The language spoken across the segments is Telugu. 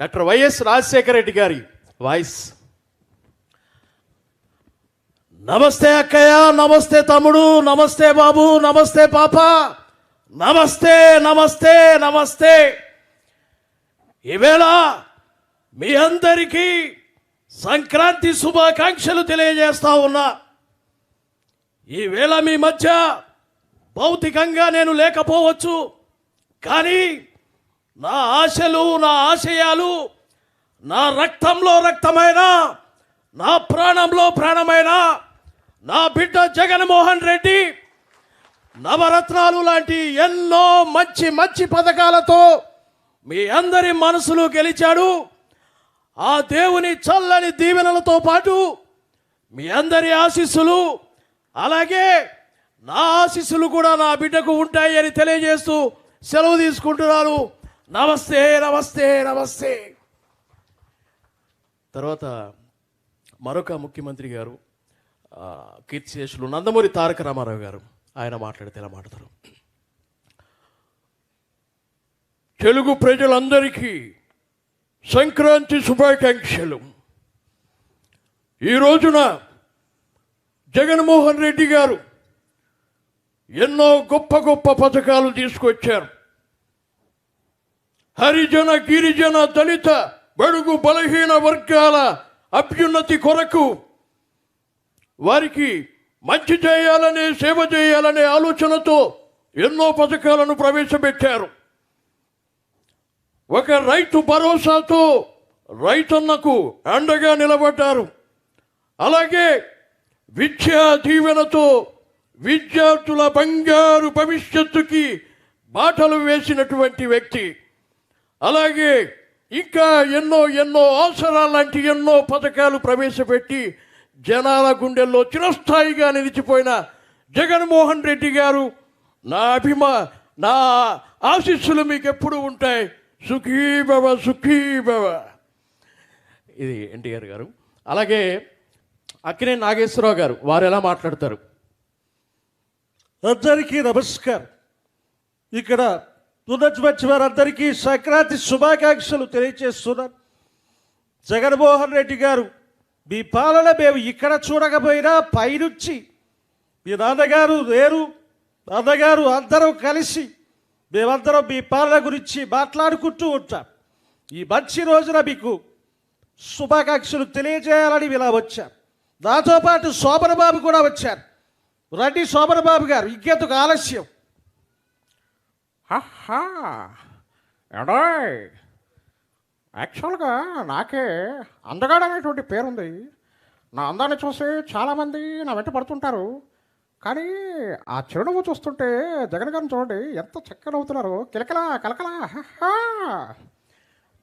డాక్టర్ వైఎస్ రాజశేఖర రెడ్డి గారి వాయిస్. నమస్తే అక్కయ్య నమస్తే తమ్ముడు నమస్తే బాబు నమస్తే పాప నమస్తే నమస్తే నమస్తే. ఈవేళ మీ అందరికీ సంక్రాంతి శుభాకాంక్షలు తెలియజేస్తా ఉన్నా. ఈవేళ మీ మధ్య భౌతికంగా నేను లేకపోవచ్చు కానీ నా ఆశలు నా ఆశయాలు నా రక్తంలో రక్తమైన నా ప్రాణంలో ప్రాణమైన నా బిడ్డ జగన్మోహన్ రెడ్డి నవరత్నాలు లాంటి ఎన్నో మంచి మంచి పథకాలతో మీ అందరి మనసులు గెలిచాడు. ఆ దేవుని చల్లని దీవెనలతో పాటు మీ అందరి ఆశీస్సులు అలాగే నా ఆశీస్సులు కూడా నా బిడ్డకు ఉంటాయి అని తెలియజేస్తూ సెలవు తీసుకుంటున్నాను. నమస్తే నమస్తే నమస్తే. తర్వాత మరొక ముఖ్యమంత్రి గారు కీర్తిశేషులు నందమూరి తారక రామారావు గారు ఆయన మాట్లాడితే ఇలా మాట్లాడతారు? తెలుగు ప్రజలందరికీ సంక్రాంతి శుభాకాంక్షలు. ఈ రోజున జగన్మోహన్ రెడ్డి గారు ఎన్నో గొప్ప గొప్ప పథకాలు తీసుకొచ్చారు. హరిజన గిరిజన దళిత బడుగు బలహీన వర్గాల అభ్యున్నతి కొరకు వారికి మంచి చేయాలనే సేవ చేయాలనే ఆలోచనతో ఎన్నో పథకాలను ప్రవేశపెట్టారు. ఒక రైతు భరోసాతో రైతన్నకు అండగా నిలబడ్డారు. అలాగే విద్యా దీవెనతో విద్యార్థుల బంగారు భవిష్యత్తుకి బాటలు వేసినటువంటి వ్యక్తి అలాగే ఇంకా ఎన్నో ఎన్నో అవసరాలు లాంటి ఎన్నో పథకాలు ప్రవేశపెట్టి జనాల గుండెల్లో చిరస్థాయిగా నిలిచిపోయిన జగన్మోహన్ రెడ్డి గారు నా అభిమా నా ఆశీస్సులు మీకు ఎప్పుడు ఉంటాయి సుఖీభవ సుఖీభవ ఇది ఎన్టీఆర్ గారు. అలాగే అక్కినే నాగేశ్వరరావు గారు వారు ఎలా మాట్లాడతారు? అందరికీ నమస్కారం. ఇక్కడ ఉన్నటువంటి వారందరికీ సంక్రాంతి శుభాకాంక్షలు తెలియజేస్తున్నాను జగన్మోహన్ రెడ్డి గారు మీ పాలన మేము ఇక్కడ చూడకపోయినా పైనుంచి మీ నాన్నగారు లేరు నాన్నగారు అందరం కలిసి మేమందరం మీ పాలన గురించి మాట్లాడుకుంటూ ఉంటాం. ఈ మంచి రోజున మీకు శుభాకాంక్షలు తెలియజేయాలని ఇలా వచ్చాం. నాతో పాటు శోభన బాబు కూడా వచ్చారు. రండి శోభన బాబు గారు ఇంకెందుకు ఆలస్యం? హహా! ఎడాయ్ యాక్చువల్గా నాకే అందగాడు అనేటువంటి పేరుంది. నా అందాన్ని చూసి చాలామంది నా వెంట పడుతుంటారు. కానీ ఆ చిరునవ్వు చూస్తుంటే జగన్ గారిని చూడండి ఎంత చక్కగా నవ్వుతున్నారు. కిలకలా కలకలా హహా.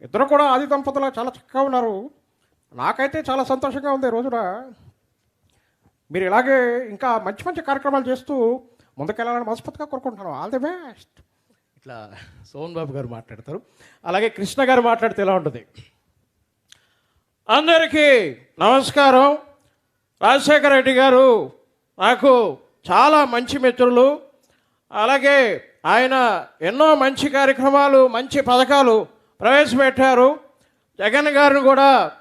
ఇద్దరు కూడా ఆది దంపతులు చాలా చక్కగా ఉన్నారు. నాకైతే చాలా సంతోషంగా ఉంది ఈ రోజున. మీరు ఇలాగే ఇంకా మంచి మంచి కార్యక్రమాలు చేస్తూ ముందుకెళ్ళాలని మనస్ఫూర్తిగా కోరుకుంటున్నాను. All the best! ఇట్లా సోమన్ బాబు గారు మాట్లాడతారు. అలాగే కృష్ణ గారు మాట్లాడితే ఎలా ఉంటుంది? అందరికీ నమస్కారం. రాజశేఖర రెడ్డి గారు నాకు చాలా మంచి మిత్రులు. అలాగే ఆయన ఎన్నో మంచి కార్యక్రమాలు మంచి పథకాలు ప్రవేశపెట్టారు. జగన్ గారిని కూడా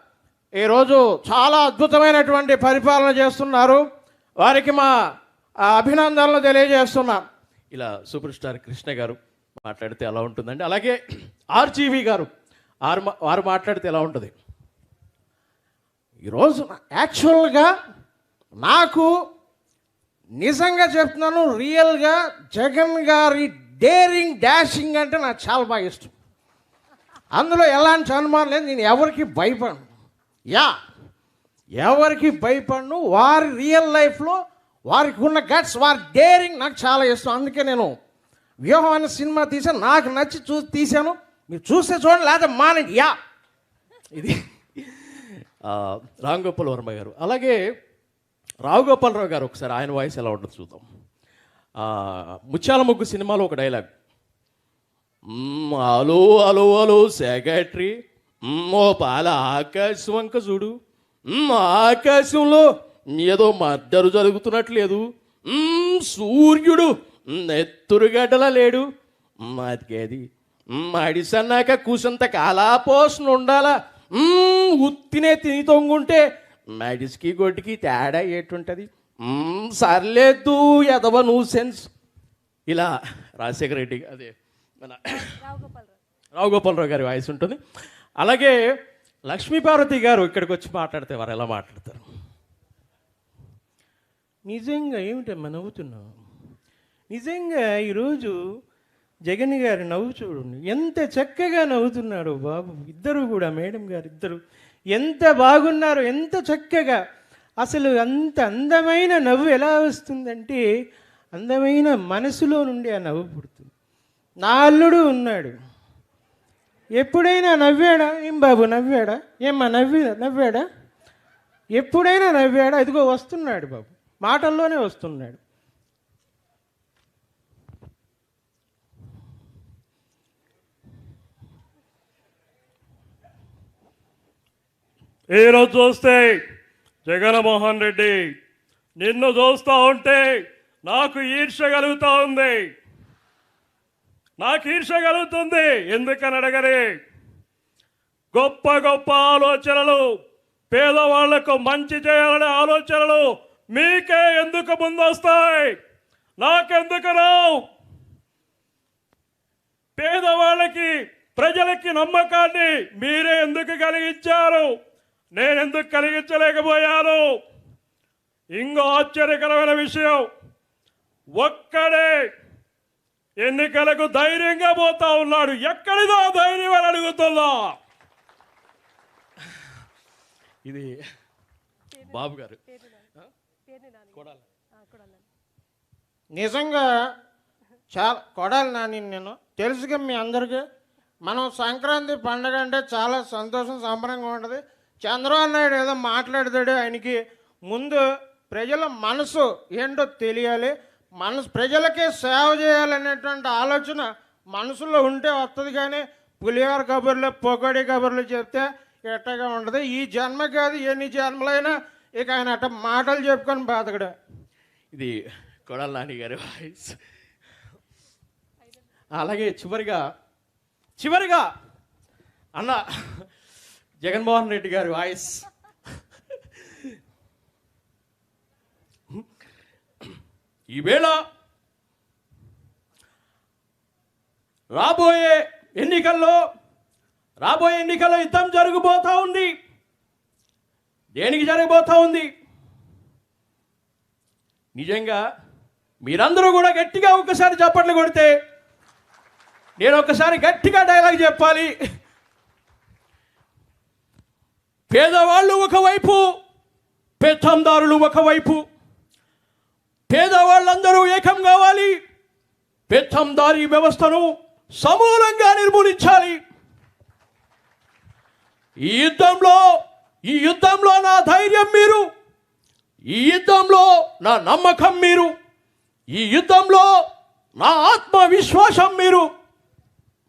ఈరోజు చాలా అద్భుతమైనటువంటి పరిపాలన చేస్తున్నారు. వారికి మా అభినందనలు తెలియజేస్తున్నాం. ఇలా సూపర్ స్టార్ కృష్ణ గారు మాట్లాడితే ఎలా ఉంటుందండి? అలాగే ఆర్జీవి గారు ఆరు మా- వారు మాట్లాడితే ఎలా ఉంటుంది? ఈరోజు యాక్చువల్గా నాకు నిజంగా చెప్తున్నాను రియల్గా జగన్ గారి డేరింగ్ డాషింగ్ అంటే నాకు చాలా బాగా ఇష్టం. అందులో ఎలాంటి అనుమానం లేదు నేను ఎవరికి భయపడను. యా ఎవరికి భయపడను వారి రియల్ లైఫ్లో వారికి ఉన్న గట్స్ వారి డేరింగ్ నాకు చాలా ఇష్టం. అందుకే నేను వ్యూహం అనే సినిమా తీసాను నాకు నచ్చి చూ తీశాను. మీరు చూస్తే చూడండి లేదా మానండి యా. ఇది రామ్ గోపాల్ వర్మ గారు. అలాగే రావు గోపాలరావు గారు ఒకసారి ఆయన వాయిస్ ఎలా ఉంటుందో చూద్దాం. ముత్యాల ముగ్గు సినిమాలో ఒక డైలాగ్. అలో అలో అలో సెక్రటరీ ఓ పాల ఆకాశం వంక చూడు. ఆకాశంలో ఏదో మద్దరు జరుగుతున్నట్లేదు. సూర్యుడు నెత్తురుగడ్డలా లేడు. మ్మ్, అడిసన్నాక మడిసి అన్నాక కూసంత కాలాపోసన ఉండాలా. ఉత్తినే తిని తొంగుంటే మడిసికి గొడ్డుకి తేడా ఏటుంటుంది. సర్లేదు ఎదవ నువ్వు సెన్స్ ఇలా రాజశేఖర రెడ్డి అదే మన రావు గోపాలరావు గారి వాయిస్ ఉంటుంది. అలాగే లక్ష్మీపార్వతి గారు ఇక్కడికి వచ్చి మాట్లాడితే వారు ఎలా మాట్లాడతారు? నిజంగా ఏమిటమ్మా నవ్వుతున్నావు? నిజంగా ఈరోజు జగన్ గారి నవ్వు చూడండి. ఎంత చక్కగా నవ్వుతున్నాడు బాబు. ఇద్దరు కూడా మేడం గారు ఇద్దరు. ఎంత బాగున్నారు ఎంత చక్కగా. అసలు అంత అందమైన నవ్వు ఎలా వస్తుందంటే అందమైన మనసులో నుండి ఆ నవ్వు పుడుతుంది. నా అల్లుడు ఉన్నాడు. ఎప్పుడైనా నవ్వాడా? ఏం బాబు నవ్వాడా? ఏమ్మా నవ్వి నవ్వాడా? ఎప్పుడైనా నవ్వాడా? ఇదిగో వస్తున్నాడు బాబు. మాటల్లోనే వస్తున్నాడు. ఈరోజు చూస్తే జగన్మోహన్ రెడ్డి నిన్ను చూస్తూ ఉంటే నాకు ఈర్ష కలుగుతూ ఉంది. నాకు ఈర్ష కలుగుతుంది. ఎందుకని అడగని గొప్ప గొప్ప ఆలోచనలు పేదవాళ్ళకు మంచి చేయాలనే ఆలోచనలు మీకే ఎందుకు ముందొస్తాయి? నాకెందుకు రావు? పేదవాళ్ళకి ప్రజలకి నమ్మకాన్ని మీరే ఎందుకు కలిగించారు? నేనెందుకు కలిగించలేకపోయాను? ఇంకో ఆశ్చర్యకరమైన విషయం. ఒక్కడే ఎన్నికలకు ధైర్యంగా పోతా ఉన్నాడు. ఎక్కడిదో ధైర్యం అని అడుగుతున్నా. ఇది బాబు గారు. నిజంగా చాలా కొడాలి నాని నేను తెలుసుగా మీ అందరికీ. మనం సంక్రాంతి పండగ అంటే చాలా సంతోషం సంబరంగా ఉంటుంది. చంద్రబాబు నాయుడు ఏదో మాట్లాడతాడు ఆయనకి ముందు ప్రజల మనసు ఏంటో తెలియాలి. మనసు ప్రజలకే సేవ చేయాలనేటువంటి ఆలోచన మనసులో ఉంటే వస్తుంది కానీ పులిహోర కబుర్లు పొగడి కబుర్లు చెప్తే ఎట్టగా ఉండదు. ఈ జన్మ కాదు ఎన్ని జన్మలైనా ఇక ఆయన అట్ట మాటలు చెప్పుకొని బాధకడు ఇది కొడాల నాని గారి వాయిస్. అలాగే చివరిగా చివరిగా అన్న జగన్మోహన్ రెడ్డి గారి వాయిస్. ఈవేళ రాబోయే ఎన్నికల్లో రాబోయే ఎన్నికల్లో యుద్ధం జరిగిపోతూ ఉంది. దేనికి జరగబోతూ ఉంది? నిజంగా మీరందరూ కూడా గట్టిగా ఒక్కసారి చప్పట్లు కొడితే నేను ఒక్కసారి గట్టిగా డైలాగ్ చెప్పాలి. పేదవాళ్ళు ఒకవైపు పెత్తందారులు ఒకవైపు. పేదవాళ్ళందరూ ఏకం కావాలి. పెత్తందారీ వ్యవస్థను సమూలంగా నిర్మూలించాలి. ఈ యుద్ధంలో ఈ యుద్ధంలో నా ధైర్యం మీరు. ఈ యుద్ధంలో నా నమ్మకం మీరు. ఈ యుద్ధంలో నా ఆత్మవిశ్వాసం మీరు.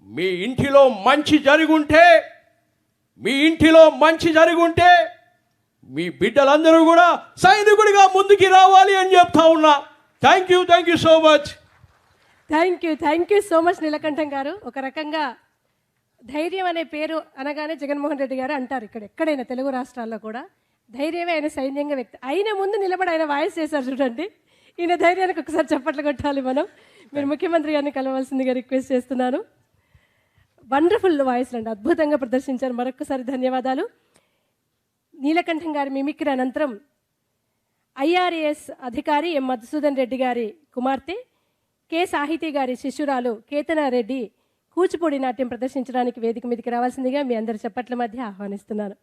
మీ ఇంటిలో మంచి జరుగుంటే మీ ఇంటిలో మంచి జరుగుంటే మీ బిడ్డలందరూ కూడా సైనికుడిగా ముందుకి రావాలి అని చెప్తా ఉన్నా. Thank you thank you so much thank you thank you so much Neelakantam garu. ఒక రకంగా ధైర్యం అనే పేరు అనగానే జగన్మోహన్ రెడ్డి గారు అంటారు ఇక్కడ ఎక్కడైనా తెలుగు రాష్ట్రాల్లో కూడా. ధైర్యమే ఆయన సైన్యంగా వ్యక్తి అయిన ముందు నిలబడి ఆయన వాయిస్ చేశారు చూడండి. ఈయన ధైర్యానికి ఒకసారి చప్పట్లు కొట్టాలి మనం. మీరు ముఖ్యమంత్రి గారిని కలవాల్సిందిగా రిక్వెస్ట్ చేస్తున్నాను. వండర్ఫుల్ వాయిస్ అండి అద్భుతంగా ప్రదర్శించారు. మరొకసారి ధన్యవాదాలు. నీలకంఠం గారి మిమిక్రీ అనంతరం ఐఆర్ఏఎస్ అధికారి ఎం మధుసూదన్ రెడ్డి గారి కుమార్తె కె సాహితీ గారి శిష్యురాలు కేతనా రెడ్డి కూచిపూడి నాట్యం ప్రదర్శించడానికి వేదిక మీదకి రావాల్సిందిగా మీ అందరి చప్పట్ల మధ్య ఆహ్వానిస్తున్నాను.